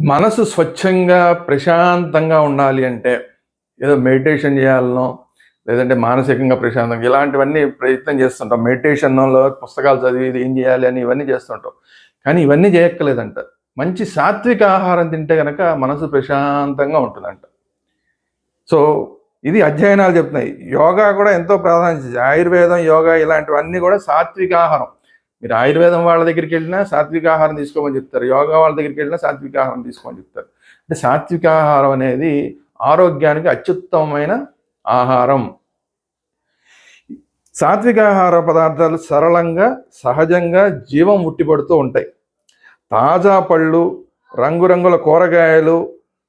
మనసు స్వచ్ఛంగా ప్రశాంతంగా ఉండాలి అంటే ఏదో మెడిటేషన్ చేయాలనో లేదంటే మానసికంగా ప్రశాంతంగా ఇలాంటివన్నీ ప్రయత్నం చేస్తుంటాం. మెడిటేషన్లో పుస్తకాలు చదివి ఏం చేయాలి అని ఇవన్నీ చేస్తుంటాం. కానీ ఇవన్నీ చేయక్కర్లేదంట. మంచి సాత్విక ఆహారం తింటే కనుక మనసు ప్రశాంతంగా ఉంటుందంట. సో ఇది అధ్యయనాలు చెప్తున్నాయి. యోగా కూడా ఎంతో ప్రాధాన్యత ఆయుర్వేదం యోగా ఇలాంటివన్నీ కూడా సాత్విక ఆహారం. మీరు ఆయుర్వేదం వాళ్ళ దగ్గరికి వెళ్ళినా సాత్విక ఆహారం తీసుకోమని చెప్తారు. యోగా వాళ్ళ దగ్గరికి వెళ్ళినా సాత్విక ఆహారం తీసుకోమని చెప్తారు. అంటే సాత్విక ఆహారం అనేది ఆరోగ్యానికి అత్యుత్తమమైన ఆహారం. సాత్విక ఆహార పదార్థాలు సరళంగా సహజంగా జీవం ఉట్టిపడుతూ ఉంటాయి. తాజా పళ్ళు రంగురంగుల కూరగాయలు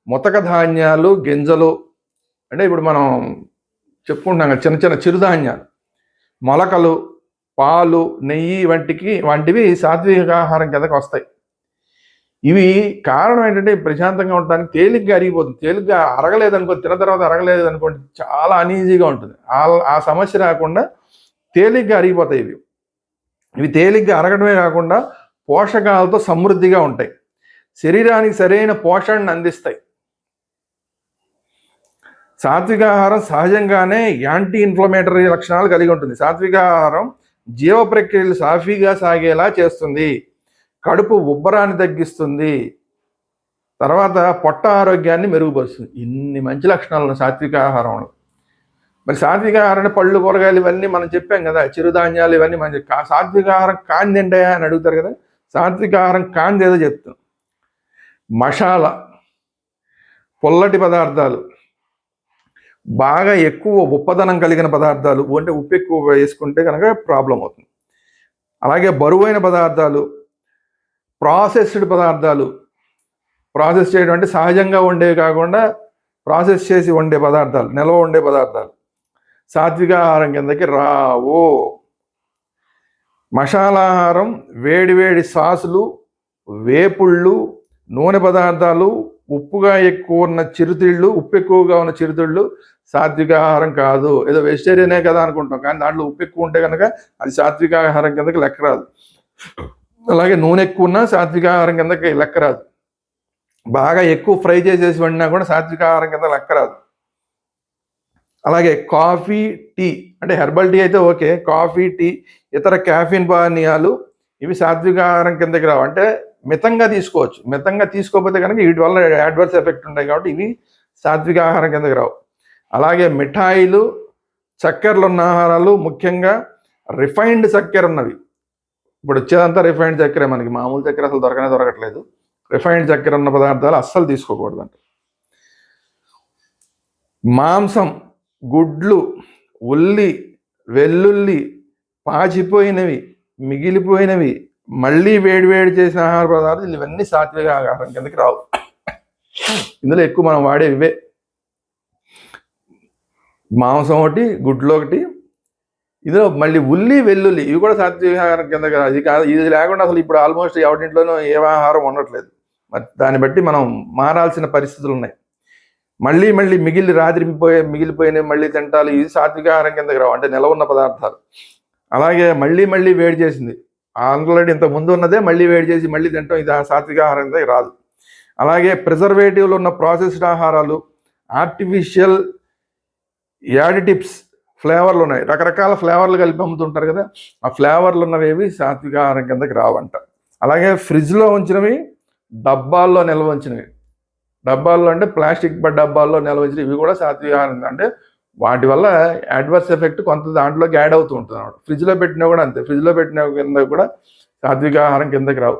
ముతక ధాన్యాలు గింజలు అంటే ఇప్పుడు మనం చెప్పుకుంటున్నాం కదా, చిన్న చిన్న చిరుధాన్యాలు. మొలకలు పాలు నెయ్యి వంటికి వంటివి సాత్విక ఆహారం కిందకి వస్తాయి. ఇవి కారణం ఏంటంటే ప్రశాంతంగా ఉండడానికి తేలిగ్గా అరిగిపోతుంది. తేలిగ్గా అరగలేదనుకో తిన్న తర్వాత అరగలేదు అనుకోండి చాలా అనీజీగా ఉంటుంది. ఆ ఆ సమస్య రాకుండా తేలిగ్గా అరిగిపోతాయి ఇవి. ఇవి తేలిగ్గా అరగడమే కాకుండా పోషకాలతో సమృద్ధిగా ఉంటాయి. శరీరానికి సరైన పోషణను అందిస్తాయి. సాత్విక ఆహారం సహజంగానే యాంటీ ఇన్ఫ్లమేటరీ లక్షణాలు కలిగి ఉంటుంది. సాత్విక ఆహారం జీవ ప్రక్రియలు సాఫీగా సాగేలా చేస్తుంది. కడుపు ఉబ్బరాన్ని తగ్గిస్తుంది. తర్వాత పొట్ట ఆరోగ్యాన్ని మెరుగుపరుస్తుంది. ఇన్ని మంచి లక్షణాలు ఉన్నాయి సాత్విక ఆహారంలో. మరి సాత్విక ఆహారం పళ్ళు కూరగాయలు ఇవన్నీ మనం చెప్పాం కదా. చిరుధాన్యాలు ఇవన్నీ మంచి కా- సాత్విక ఆహారం కాందిండయా అని అడుగుతారు కదా. సాత్విక ఆహారం కాందేదో చెప్తాం. మసాలా పొల్లటి పదార్థాలు. బాగా ఎక్కువ ఉప్పదనం కలిగిన పదార్థాలు అంటే ఉప్పు ఎక్కువ వేసుకుంటే కనుక ప్రాబ్లం అవుతుంది. అలాగే బరువైన పదార్థాలు ప్రాసెస్డ్ పదార్థాలు ప్రాసెస్ చేయడం అంటే సహజంగా వండేవి కాకుండా ప్రాసెస్ చేసి వండే పదార్థాలు నిల్వ వండే పదార్థాలు. సాత్విక ఆహారం కిందకి రావు. మసాలాహారం వేడివేడి సాసులు వేపుళ్ళు నూనె పదార్థాలు ఉప్పుగా ఎక్కువ ఉన్న చిరుతిళ్ళు ఉప్పు ఎక్కువగా ఉన్న చిరుతిళ్ళు సాత్విక ఆహారం కాదు. ఏదో వెజిటేరియనే కదా అనుకుంటాం. కానీ దాంట్లో ఉప్పు ఎక్కువ ఉంటే కనుక అది సాత్విక ఆహారం కిందకి లెక్క రాదు. అలాగే నూనె ఎక్కువ ఉన్నా సాత్విక ఆహారం కిందకి లెక్క రాదు. బాగా ఎక్కువ ఫ్రై చేసేసి వండినా కూడా సాత్విక ఆహారం కింద లెక్క రాదు. అలాగే కాఫీ టీ అంటే హెర్బల్ టీ అయితే ఓకే. కాఫీ టీ ఇతర క్యాఫిన్ పానీయాలు ఇవి సాత్విక ఆహారం కిందకి రావు. అంటే మితంగా తీసుకోవచ్చు. మితంగా తీసుకోకపోతే కనుక వీటి వల్ల యాడ్వర్స్ ఎఫెక్ట్ ఉంటాయి కాబట్టి ఇవి సాత్విక ఆహారం కిందకి రావు. అలాగే మిఠాయిలు చక్కెరలు ఉన్న ఆహారాలు ముఖ్యంగా రిఫైన్డ్ చక్కెర ఉన్నవి. ఇప్పుడు వచ్చేదంతా రిఫైన్డ్ చక్కెర మనకి. మామూలు చక్కెర అసలు దొరకనే దొరకట్లేదు. రిఫైన్డ్ చక్కెర ఉన్న పదార్థాలు అస్సలు తీసుకోకూడదంట మాంసం గుడ్లు ఉల్లి వెల్లుల్లి పాచిపోయినవి మిగిలిపోయినవి మళ్ళీ వేడి వేడి చేసిన ఆహార పదార్థాలు ఇవన్నీ సాత్విక ఆహారం కిందకి రావు. ఇందులో ఎక్కువ మనం వాడే ఇవే. మాంసం ఒకటి గుడ్లు ఒకటి. ఇందులో మళ్ళీ ఉల్లి వెల్లుల్లి ఇవి కూడా సాత్విక ఆహారం కిందకి ఇది కాదు ఇది లేకుండా అసలు ఇప్పుడు ఆల్మోస్ట్ ఎవరింట్లోనూ ఏ ఆహారం ఉండట్లేదు. మరి దాన్ని బట్టి మనం మారాల్సిన పరిస్థితులు ఉన్నాయి. మళ్ళీ మళ్ళీ మిగిలి రాత్రిపోయే మిగిలిపోయినవి మళ్ళీ తింటాలు ఇది సాత్విక ఆహారం కిందకి రావు. అంటే నిలవ ఉన్న పదార్థాలు. అలాగే మళ్ళీ మళ్ళీ వేడి చేసింది. ఆల్రెడీ ఇంత ముందు ఉన్నదే మళ్ళీ వేడి చేసి మళ్ళీ తింటాం ఇది ఆ సాత్విక ఆహారం కిందకి రాదు. అలాగే ప్రిజర్వేటివ్లు ఉన్న ప్రాసెస్డ్ ఆహారాలు ఆర్టిఫిషియల్ యాడిటిప్స్ ఫ్లేవర్లు ఉన్నాయి. రకరకాల ఫ్లేవర్లు కలిపి అమ్ముతుంటారు కదా ఆ ఫ్లేవర్లు ఉన్నవేవి సాత్విక ఆహారం కిందకి రావంట. అలాగే ఫ్రిడ్జ్లో ఉంచినవి డబ్బాల్లో నిల్వ ఉంచినవి. డబ్బాల్లో అంటే ప్లాస్టిక్ డబ్బాల్లో నిల్వ ఉంచినవి ఇవి కూడా సాత్విక ఆహారం అంటే వాటి వల్ల అడ్వర్స్ ఎఫెక్ట్ కొంత దాంట్లోకి యాడ్ అవుతూ ఉంటుంది అనమాట ఫ్రిడ్జ్లో పెట్టినా కూడా అంతే. ఫ్రిడ్జ్లో పెట్టిన కింద కూడా సాత్విక ఆహారం కిందకి రావు.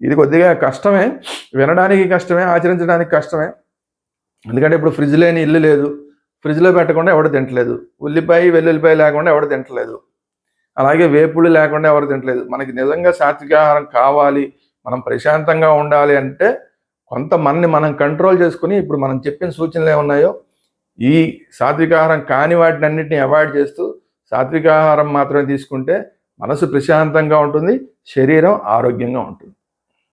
ఇది కొద్దిగా కష్టమే. వినడానికి కష్టమే ఆచరించడానికి కష్టమే. ఎందుకంటే ఇప్పుడు ఫ్రిడ్జ్ లేని ఇల్లు లేదు. ఫ్రిడ్జ్లో పెట్టకుండా ఎవడు తింటలేదు. ఉల్లిపాయ వెల్లుల్లిపాయ లేకుండా ఎవడు తింటలేదు. అలాగే వేపుళ్ళు లేకుండా ఎవరు తింటలేదు. మనకి నిజంగా సాత్విక ఆహారం కావాలి. మనం ప్రశాంతంగా ఉండాలి అంటే కొంత మనని మనం కంట్రోల్ చేసుకుని ఇప్పుడు మనం చెప్పిన సూచనలు ఏమున్నాయో ఈ సాత్విక ఆహారం కాని వాటిని అన్నింటినీ అవాయిడ్ చేస్తూ సాత్విక ఆహారం మాత్రమే తీసుకుంటే మనసు ప్రశాంతంగా ఉంటుంది శరీరం ఆరోగ్యంగా ఉంటుంది.